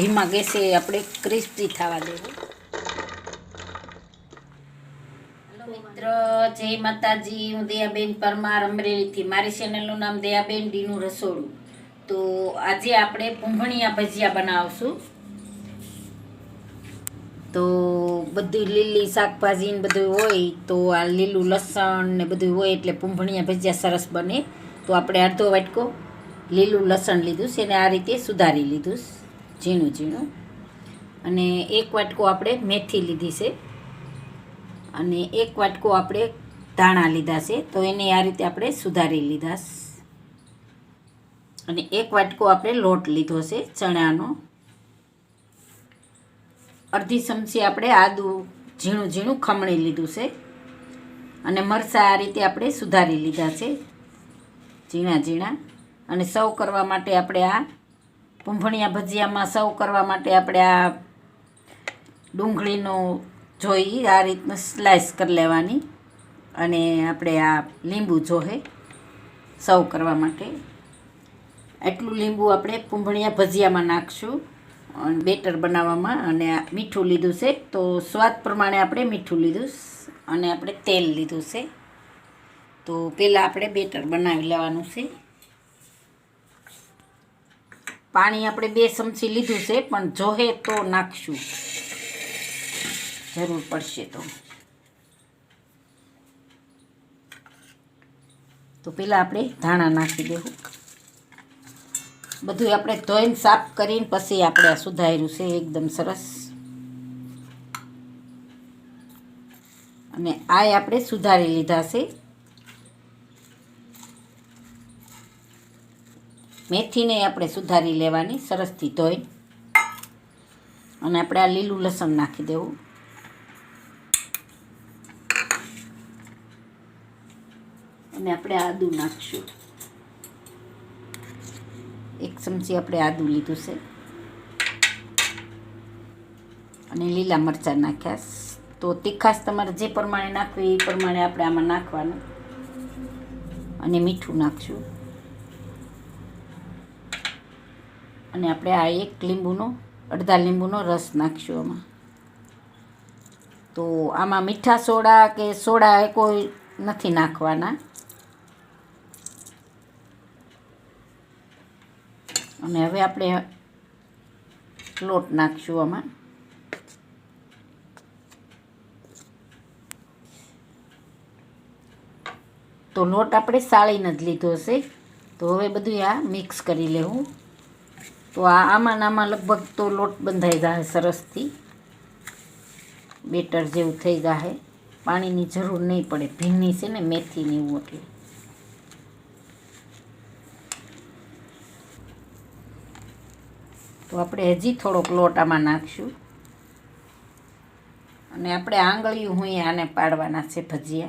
ધીમા ગેસે આપણે ક્રિસ્પી થવા દેવું. હેલો મિત્ર, જય માતાજી. હું દયાબેન પરમાર અમરેલીથી. મારી ચેનલનું નામ દયાબેન ડીનું રસોડું. તો આજે આપણે પૂંભણિયા ભજીયા બનાવશું. તો બધી લીલી શાકભાજી ને બધું હોય તો આ લીલું લસણ ને બધું હોય એટલે પૂંભણિયા ભજીયા સરસ બને. તો આપણે અડધો વાટકો લીલું લસણ લીધું છે એને આ રીતે સુધારી લીધું ઝીણું ઝીણું. અને એક વાટકો આપણે મેથી લીધી છે. અને એક વાટકો આપણે ધાણા લીધા છે. તો એને આ રીતે આપણે સુધારી લીધા અને એક વાટકો આપણે લોટ લીધો છે, ચણાનો. અડધી ચમચી આપણે આદુ ઝીણું ઝીણું ખમણી લીધું છે. અને મરચાં આ રીતે આપણે સુધારી લીધા છે. ઝીણા ઝીણા. અને સર્વ કરવા માટે આપણે આ પૂંભણિયા ભજીયામાં સર્વ કરવા માટે આપણે આ ડુંગળીનો જોઈ આ રીતનું સ્લાઇસ કરી લેવાની. અને આપણે આ લીંબુ જોહે સર્વ કરવા માટે. એટલું લીંબુ આપણે પૂંભણિયા ભજીયામાં નાખશું અને બેટર બનાવવામાં. અને મીઠું લીધું છે તો સ્વાદ પ્રમાણે આપણે મીઠું લીધું અને આપણે તેલ લીધું છે. તો પહેલાં આપણે બેટર બનાવી લેવાનું છે. પાણી આપણે બે ચમચી લીધું છે, પણ જોહે તો નાખશું. જરૂર પડશે તો. તો પહેલાં આપણે ધાણા નાખી દેવું. બધું આપણે ધોઈને સાફ કરીને પછી આપણે આ સુધાર્યું છે, એકદમ સરસ. અને આ આપણે સુધારી લીધા છે. મેથીને આપણે સુધારી લેવાની સરસથી ધોઈ. અને આપણે આ લીલું લસણ નાખી દેવું. અને આપણે આદુ નાખશું. એક ચમચી આપણે આદુ લીધું છે. અને લીલા મરચાં નાખ્યા તો તીખાશ તમારે જે પ્રમાણે નાખવી એ પ્રમાણે આપણે આમાં નાખવાનું. અને મીઠું નાખશું. અને આપણે આ એક લીંબુનો, અડધા લીંબુનો રસ નાખીશું આમાં. તો આમાં મીઠા સોડા કે સોડા એ કોઈ નથી નાખવાના. અને હવે આપણે લોટ નાખીશું આમાં. તો લોટ આપણે સાળીને જ લીધો હશે. તો હવે બધું આ મિક્સ કરી લેવું. તો આ આમાં આમાં લગભગ તો લોટ બંધાઈ જાય સરસથી. બેટર જેવું થઈ જાય પાણીની જરૂર નહીં પડે. ભીની છે ને મેથીની એવું એટલે. તો આપણે હજી થોડોક લોટ આમાં નાખશું. અને આપણે આંગળીયું હું આને પાડવાના છે ભજીયા.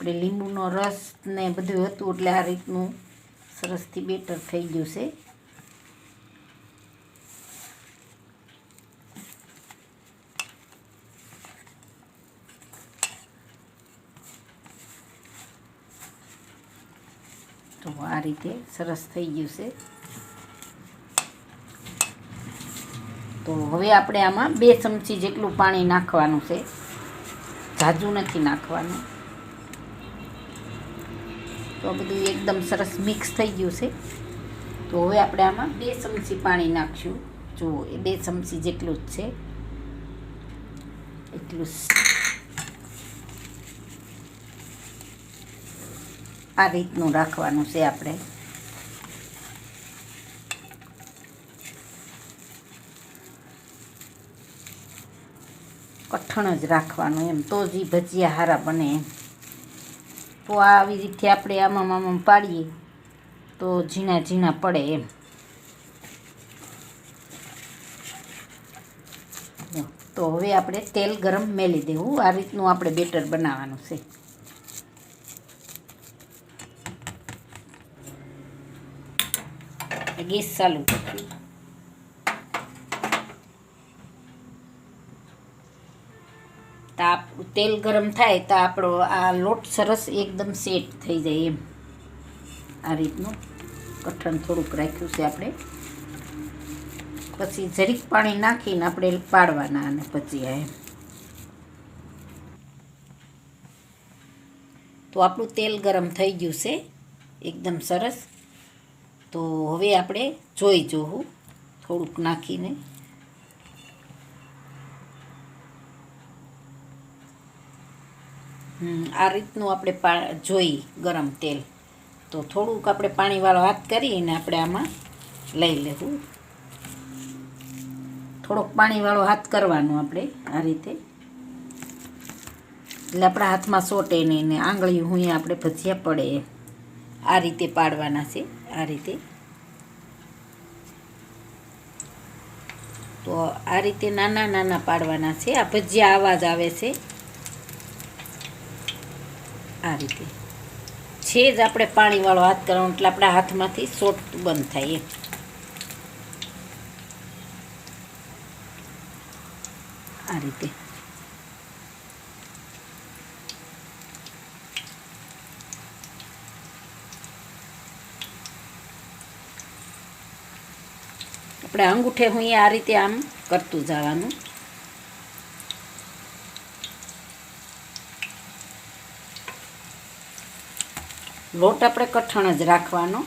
આપણે લીંબુનો રસ ને બધું હતું એટલે આ રીતનું સરસથી બેટર થઈ ગયું છે. તો આ રીતે સરસ થઈ ગયું છે. તો હવે આપણે આમાં બે ચમચી જેટલું પાણી નાખવાનું છે. ઝાઝુ નથી નાખવાનું. તો બધું એકદમ સરસ મિક્સ થઈ ગયું છે. તો હવે આપણે આમાં બે ચમચી પાણી નાખશું. જુઓ એ બે ચમચી જેટલું જ છે. એટલું આ રીતનું રાખવાનું છે આપણે. કઠણ જ રાખવાનું એમ. તો જ ભજીયા હારા બને એમ. તો આવી રીતે આપણે આમાં આમાં પાડીએ. તો ઝીણા ઝીણા પડે એમ. તો હવે આપણે તેલ ગરમ મેલી દેવું. આ રીતનું આપણે બેટર બનાવવાનું છે. ગેસ ચાલુ તો આપ તેલ ગરમ થાય તો આપણો આ લોટ સરસ એકદમ સેટ થઈ જાય એમ. આ રીતનું કઠણ થોડુંક રાખ્યું છે આપણે. પછી જરીક પાણી નાખીને આપણે પાડવાના અને પછી આ એમ. તો આપણું તેલ ગરમ થઈ ગયું છે. એકદમ સરસ. તો હવે આપણે જોઈ જોવું થોડુંક નાખીને. આ રીતનું આપણે જોઈ ગરમ તેલ. તો થોડુંક આપણે પાણીવાળો હાથ કરીને આપણે આમાં લઈ લેવું. થોડોક પાણીવાળો હાથ કરવાનો આપણે આ રીતે. એટલે આપણા હાથમાં સોટે નહીં ને આંગળી હું આપણે ભજીયા પડે આ રીતે પાડવાના છે, આ રીતે. તો આ રીતે નાના નાના પાડવાના છે. આ ભજીયા આવાજ આવે છે. આ રીતે. છે જ આપણે પાણીવાળો હાથ કરવાનો એટલે આપણા હાથમાંથી સોટ બંધ થાય એમ. આ રીતે. આપણે અંગૂઠે હું આ રીતે આમ કરતું જવાનું. લોટ આપણે કઠણ જ રાખવાનો.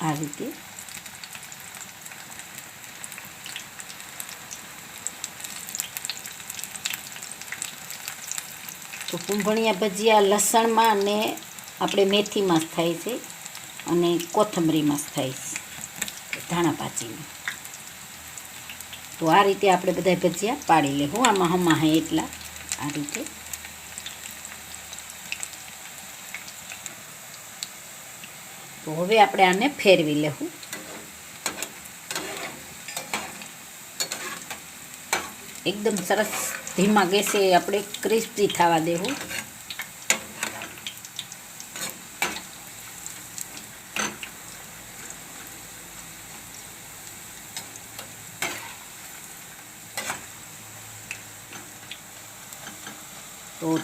આ રીતે. તો કુંભણિયા ભજીયા લસણમાં અને આપણે મેથીમાં જ થાય છે અને કોથમરીમાં જ થાય છે. ધાણા પાચીમાં. તો આ રીતે આપણે બધા ભજીયા પાડી લેવું. આમાં હમા હે એટલા. આ રીતે. તો હવે આપણે આને ફેરવી લેવું. એકદમ સરસ ધીમા ગેસે આપણે ક્રિસ્પી થવા દેવું.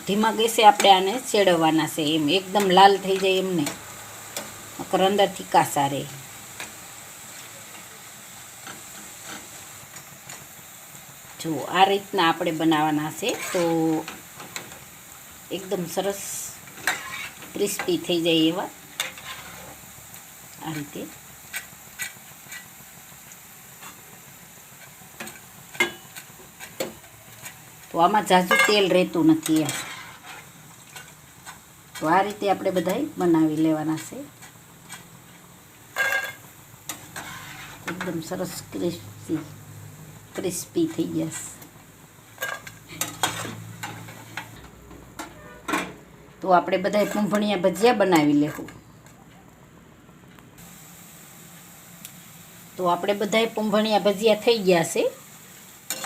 ધીમા ગેસે આપણે આને ચેડવવાના છે એમ. એકદમ લાલ થઈ જાય એમ નહીં નકર અંદરથી કાસા રહે જો, આ રીતના આપણે બનાવવાના છે તો એકદમ સરસ ક્રિસ્પી થઈ જાય એવા. આ રીતે. તો આમાં ઝાઝું તેલ રહેતું નથી એમ. તો આ રીતે આપણે બધાય બનાવી લેવાના છે. એકદમ સરસ ક્રિસ્પી ક્રિસ્પી થઈ જશે તો આપણે બધાય પૂંભણિયા ભજીયા બનાવી લેવું તો આપણે બધાય પૂંભણિયા ભજીયા થઈ ગયા છે.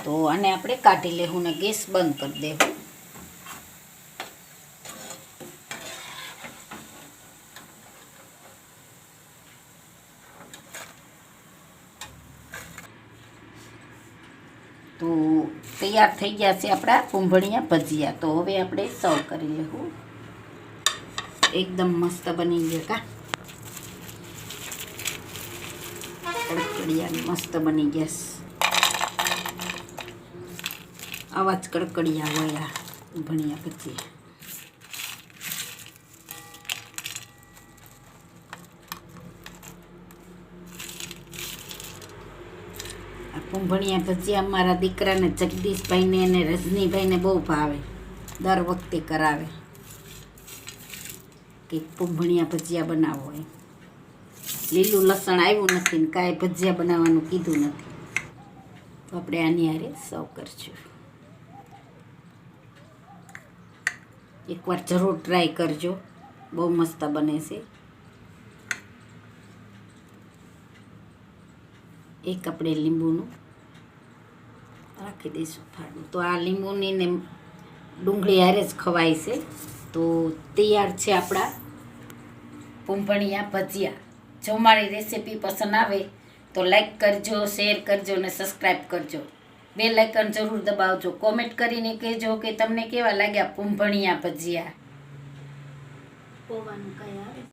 તો આને આપણે કાઢી લેવું ને ગેસ બંધ કરી દેવું તો તૈયાર થઈ ગયા છે આપણા કુંભળિયા ભજીયા. તો હવે આપણે સર્વ કરી લેવું. એકદમ મસ્ત બની ગયા કા. કડકડિયા મસ્ત બની ગયા આવા જ કડકડિયા હોય આ ભણિયા પછી કુંભણિયા ભજીયા મારા દીકરાને જગદીશભાઈને અને રજનીભાઈને બહુ ભાવે. દર વખતે કરાવે. કે કુંભણિયા ભજીયા બનાવો એ લીલું લસણ આવ્યું નથી ને કાંઈ ભજીયા બનાવવાનું કીધું નથી. તો આપણે આની હારે સર્વ કરશું. એકવાર જરૂર ટ્રાય કરજો. બહુ મસ્ત બને છે. એક આપણે લીંબુનું રાખી દઈશું ફાડું તો આ લીંબુની ને ડુંગળી હારે જ ખવાય છે. તો તૈયાર છે આપણા પૂંભણિયા ભજીયા. જો મારી રેસીપી પસંદ આવે તો લાઈક કરજો, શેર કરજો અને સબસ્ક્રાઈબ કરજો. બે લાઇકન જરૂર દબાવજો. કોમેન્ટ કરીને કહેજો કે તમને કેવા લાગ્યા પૂંભણિયા ભજીયા. પૌવાનું આવે?